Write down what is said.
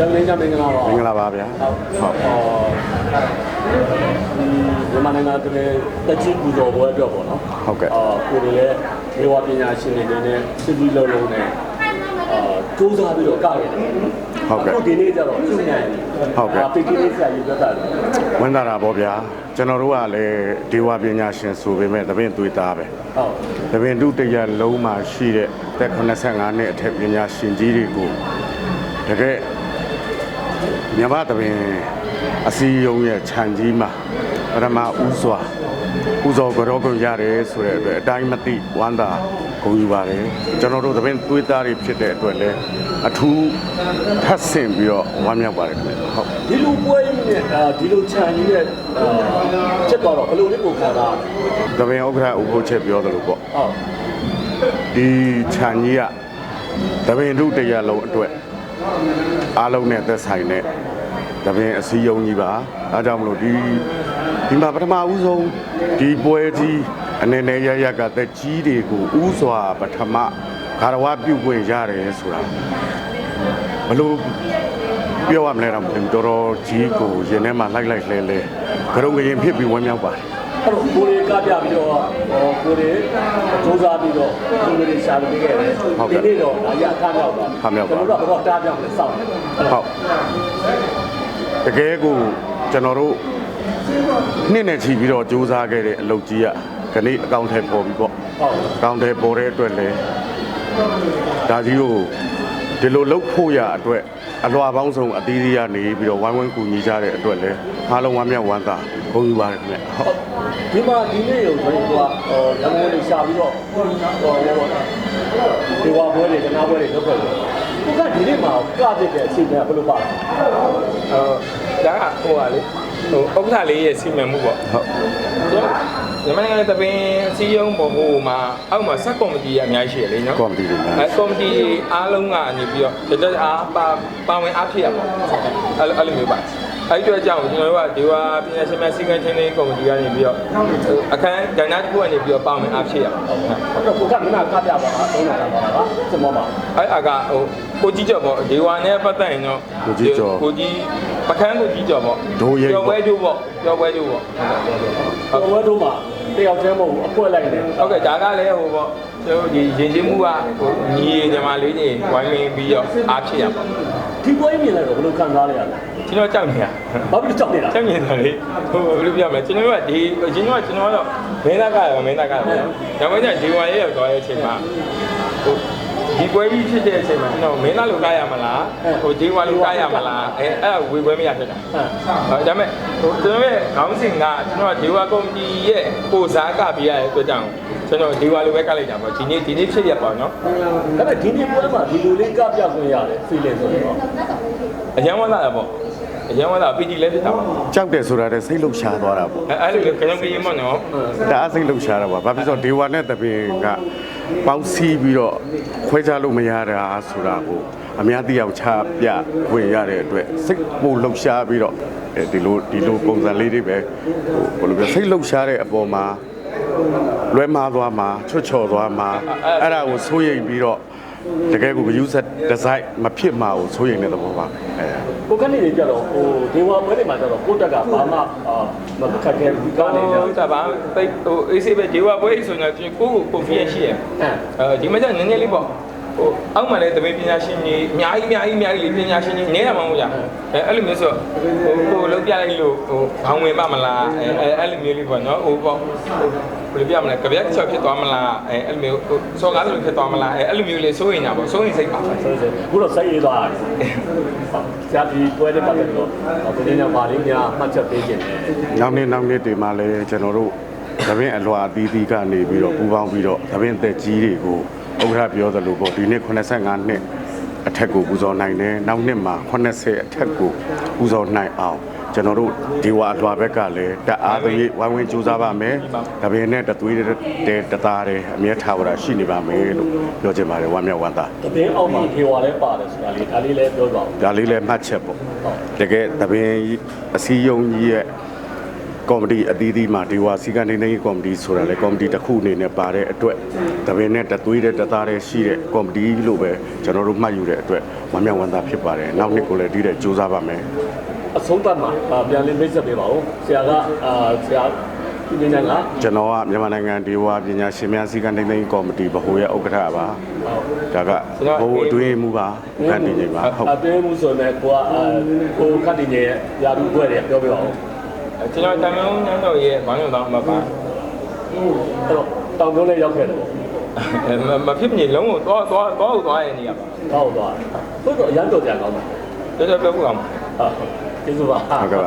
တမင်းကြမင်္ဂလာပါမင်္ဂလာပါဗျာဟုတ်ဟုတ်ဟောဒီမြန်မာနိုင်ငံတည်းတက်ကြီးပူဇော်ပွဲအတွက်ပေါ့နော်ဟုတ်ကဲ့အာကိုယ်တွေလည်းဒေဝပညာရှင်တွေနဲ့စစ်ပြီးလုံးလုံးနဲ့အာစူးစမ်းပြီးတော့ကခဲ့တယ်ဟုတ်ကဲ့အခုဒီနေ့ကျတော့သူ့နိုင်ဟုတ်ကဲ့ပီကီလေးဆရာကြီးပြောတာလေဝန်တာတာပေါ့ဗျာကျွန်တော်တို့ကလည်းဒေဝပညာရှင်ဆိုပေမဲ့သပင်သွေးသားပဲဟုတ်သပင်တုတရလုံးမှာရှိတဲ့သက်85နှစ်အထက်ပညာရှင်ကြီးတွေကိုတကယ် မြမသပင်အစည်းအရုံးရဲ့ခြံကြီးမှာပထမဦးစွာဦးစောကြောကုန်ရတယ်ဆိုတဲ့အတွက်အတိုင်းမသိဝမ်းသာဂုဏ်ယူပါတယ်ကျွန်တော်တို့သပင်သွေးသားတွေဖြစ်တဲ့အတွက်လည်းအထူးထပ်ဆင့်ပြီးတော့ဝမ်းမြောက်ပါတယ်ခင်ဗျဟုတ်ဒီလိုပွဲကြီးနဲ့အာဒီလိုခြံကြီးနဲ့အာချက်တော့ဘယ်လိုလေးပုံခံတာသပင်ဥက္ကဋ္ဌဥပုပ်ချက်ပြောသလိုပေါ့ဟုတ်ဒီခြံကြီးကသပင်တုတရားလုံးအတွက် အားလုံးနဲ့သက်ဆိုင်တဲ့သပင်အစည်းအရုံးကြီးပါဒါကြောင့်မလို့ဒီဒီမှာပထမဦးဆုံးဒီပွဲကြီးအနေနဲ့ရရကသက်ကြီးတွေကိုဥစွာပထမဂါရဝပြုတ်ွင့်ရတယ်ဆိုတာဘလို့ပြောရမလဲတော့မသိဘူးတော်တော်ကြီးကိုရင်ထဲမှာလိုက်လိုက်လဲလဲကရုံကရင်ဖြစ်ပြီးဝမ်းမြောက်ပါတယ် အဲ့တော့ကိုယ်တွေကပြပြီးတော့ဟောကိုယ်တွေစူးစမ်းပြီးတော့ကိုယ်တွေရှာလို့ခဲ့တယ်ဒီနေ့တော့ဒါရအခါမြောက်ပါကျွန်တော်တို့ကတော့တားပြောင်းလဲစောင့်တယ်ဟုတ်တကယ်ကိုကျွန်တော်တို့နှစ်နဲ့ချီပြီးတော့စူးစမ်းခဲ့တဲ့အလုပ်ကြီးကခဏအကောင့်ထဲပေါ်ပြီးပေါ့ဟုတ်အကောင့်ထဲပေါ်တဲ့အတွက်လည်းဒါကြီးကိုဒီလိုလှုပ်ဖို့ရအတွက်အလွာပေါင်းစုံအသီးသီးကနေပြီးတော့ဝိုင်းဝန်းကူညီကြတဲ့အတွက်လည်းအားလုံးဝမ်းမြောက်ဝမ်းသာဂုဏ်ယူပါတယ်ခင်ဗျဟုတ် ဒီမှာဒီနေ့ရောဆိုတော့ဟောရမုန်းလေးရှာပြီးတော့ဟောဟောဒီဝါပွဲတွေကနားပွဲတွေလုပ်ခဲ့တယ်ကိုကဒီနေ့မှာကပြတဲ့အချိန်ကဘယ်လိုပါလဲဟိုဒါကဟိုပါလေဟိုဥက္ကဋ္ဌလေးရဲ့စီမံမှုပေါ့ဟုတ်ကျွန်တော်မြန်မာနိုင်ငံတပင်အစည်းအရုံးပေါ်ဟိုမှာအောက်မှာစက်ကော်မတီကအများကြီးရှိရလေနော်ကော်မတီတွေများအဲကော်မတီအားလုံးကနေပြီးတော့တတအားပါပါဝင်အားဖြစ်ရပါအဲ့လိုအဲ့လိုမျိုးပါ အဲ့ဒီတော့ကြောင့်ကျွန်တော်တို့ကဒီဝါပညာရှင်များစီကံချင်းလေးကော်မတီကနေပြီးတော့အခန်းကဏ္ဍတစ်ခုကနေပြီးတော့ပါဝင်အားဖြစ်ရပါအဲ့တော့ကိုကမင်းကကပြပါလားသုံးတာပါလားစမောပါအဲ့အကဟိုကိုကြီးကျော်ပေါ့ဒီဝါနဲ့ပတ်သက်ရင်တော့ကိုကြီးပကန်းကိုကြီးကျော်ပေါ့ကျော်ဝဲကျိုးပေါ့ကျော်ဝဲကျိုးပေါ့ဟိုဝဲတို့မှာတယောက်တည်းမဟုတ်ဘူးအပွဲလိုက်တယ်ဟုတ်ကဲ့ဒါကလည်းဟိုပေါ့ ကျွန်တော်ဒီရင်ချင်းမှုကဟိုညီညီမလေးတွေဝိုင်းဝန်းပြီးတော့အားဖြစ်ရပါဒီပွဲမြင်လိုက်တော့ဘယ်လိုခံစားရလဲကျွန်တော်ကြောက်နေတာဘာဖြစ်ကြောက်နေတာကြောက်နေတာလေဟိုဘယ်လိုပြောမလဲကျွန်တော်ကဒီကျွန်တော်ကကျွန်တော်တော့မင်းသားကရမင်းသားကရပေါ့ဒါမှမဟုတ်ဒီဝါရေးရောက်သွားတဲ့အချိန်မှာဟိုဒီပွဲကြီးဖြစ်တဲ့အချိန်မှာကျွန်တော်မင်းသားလိုကားရမလားဟိုဒီဝါလိုကားရမလားအဲအဲ့ဒါဝေပွဲမရဖြစ်တာဟမ်ဟုတ်ဒါပေမဲ့ဟိုကျွန်တော်ရဲ့ခေါင်းစဉ်ကကျွန်တော်ဒေဝကော်မတီရဲ့ပိုစားကပြရတဲ့အတွက်ကြောင့် ကျွန်တော်ဒေဝလိုပဲကလိုက်တာပေါ့ဒီနေ့ဒီနေ့ဖြစ်ရပါတော့ဒါပေမဲ့ဒီနေ့ပွဲမှာဒီလိုလေးကပြခွင့်ရတယ် feeling ဆိုတော့အရန်ဝမ်းသာတာပေါ့အရန်ဝမ်းသာပီတီလည်းဖြစ်တာပေါ့ကြောက်တယ်ဆိုတာတဲ့စိတ်လှုပ်ရှားသွားတာပေါ့အဲအဲ့လိုကကျွန်တော်ပြင်းမနော်ဒါအစိတ်လှုပ်ရှားတာပါဘာဖြစ်လို့ဒေဝါနဲ့တပင်ကပေါင်းစည်းပြီးတော့ခွဲခြားလို့မရတာဆိုတာကိုအများသိအောင်ချပြခွင့်ရတဲ့အတွက်စိတ်ပိုလှုပ်ရှားပြီးတော့အဲဒီလိုဒီလိုပုံစံလေးတွေပဲဟိုဘယ်လိုပြောစိတ်လှုပ်ရှားတဲ့အပေါ်မှာ လွဲမားသွားမှာချွတ်ချော်သွားမှာအဲ့ဒါကိုစိုးရိမ်ပြီးတော့တကယ်ကို user design မဖြစ်မှာကိုစိုးရိမ်တဲ့သဘောပါပဲအဲကိုကနေနေကြတော့ဟိုဒေဝပွဲတွေမှာကျတော့ကိုတက်ကဘာမှအာမခက်ခဲဘူးကနေကြဟုတ်တာပါပိတ်ဟိုအေးစေးပဲဒေဝပွဲဆိုတော့ကိုကိုကိုဖီးရရှိရဟမ်အဲဒီမှာကျနည်းနည်းလေးပေါ့ ဟိုအောက်မှာလည်းတပည့်ပညာရှင်ကြီးအများကြီးအများကြီးအများကြီးပညာရှင်ကြီးနဲတာမှမဟုတ်ကြအဲအဲ့လိုမျိုးဆိုဟိုကိုလုံးပြလိုက်လို့ဟိုဘောင်ဝင်ပါမလားအဲအဲ့လိုမျိုးလေးပေါ့နော်ဟိုပေါ့ဘယ်လိုပြမလဲကြပြက်ချောက်ဖြစ်သွားမလားအဲအဲ့လိုမျိုးဟိုစောကားလိုဖြစ်သွားမလားအဲအဲ့လိုမျိုးလေးစိုးရင်ညာပေါ့စိုးရင်စိတ်ပါပဲဆိုဆိုခုတော့စိတ်အေးသွားတယ်ဆရာဒီပွဲတွေပတ်သက်ပြီးတော့ကိုနေနေပါလိမ့်များမှတ်ချက်ပေးခြင်းတယ်နောက်နေ့နောက်နေ့တွေမှာလည်းကျွန်တော်တို့သပင်းအလွာအသီးသီးကနေပြီးတော့ပူပေါင်းပြီးတော့သပင်းသက်ကြီးတွေကို ဥက္ကဋ္ဌပြောသလိုပေါ့ဒီနေ့85နှစ်အထက်ကိုပူဇော်နိုင်တယ်နောက်နှစ်မှာ80အထက်ကိုပူဇော်နိုင်အောင်ကျွန်တော်တို့ဒီဝါအလွာဘက်ကလည်းတအားသရေးဝိုင်းဝန်းကြိုးစားပါမယ်ဒါပေမဲ့တသွေးတဲ့တသားတဲ့အမြဲထားဝရရှိနေပါမယ်လို့ပြောချင်ပါတယ်ဝမ်းမြောက်ဝမ်းသာတပင်းအောက်မှာဒေဝလည်းပါတယ်ဆိုတာလေးဒါလေးလည်းပြောပါဦးဒါလေးလည်းမှတ်ချက်ပေါ့တကယ်သပင်းအစည်းအရုံးကြီးရဲ့ ကော်မတီအသီးသီးမှာဒီဝါစီကန်နေနေကော်မတီဆိုတာလေကော်မတီတစ်ခုအနေနဲ့ပါတဲ့အတွက်တပင်နဲ့တသွေးတဲ့တသားတဲ့ရှိတဲ့ကော်မတီလို့ပဲကျွန်တော်တို့မှတ်ယူတဲ့အတွက်ဝမ်းမြောက်ဝမ်းသာဖြစ်ပါတယ်နောက်နှစ်ကိုလည်းဒီတဲ့စူးစမ်းပါမယ်အဆုံးသတ်မှာအာပြန်လင်းမိတ်ဆက်ပေးပါဦးဆရာကအာဆရာဒီနေ့ကကျွန်တော်ကမြန်မာနိုင်ငံဒီဝါပညာရှင်များစီကန်နေနေကော်မတီဗဟိုရဲ့ဥက္ကဋ္ဌပါဒါကဘိုးအတွင်းမှုပါခန့်တည်နေပါဟုတ်အတင်းမှုဆိုရင်ကိုကအာကိုခတ်တင်ရဲ့ရာထူးဘွဲ့တွေပြောပြပါဦး ကျွန်တော်တမန်ဦးညန်းတော်ရဲ့ဘာလို့တော့မပါအဲ့တော့တောင်ပြုံးလေးရောက်ခဲ့တယ်ပေါ့မဖြစ်မြေလုံးကိုသွားသွားသွားဟုတ်သွားရဲ့နေရပါဟောက်သွားဟုတ်တော့အရန်တော်ကြကောင်းတာတော်တော်ပြောဖို့အောင်ဟာကျေးဇူးပါဟုတ်ကဲ့ပါ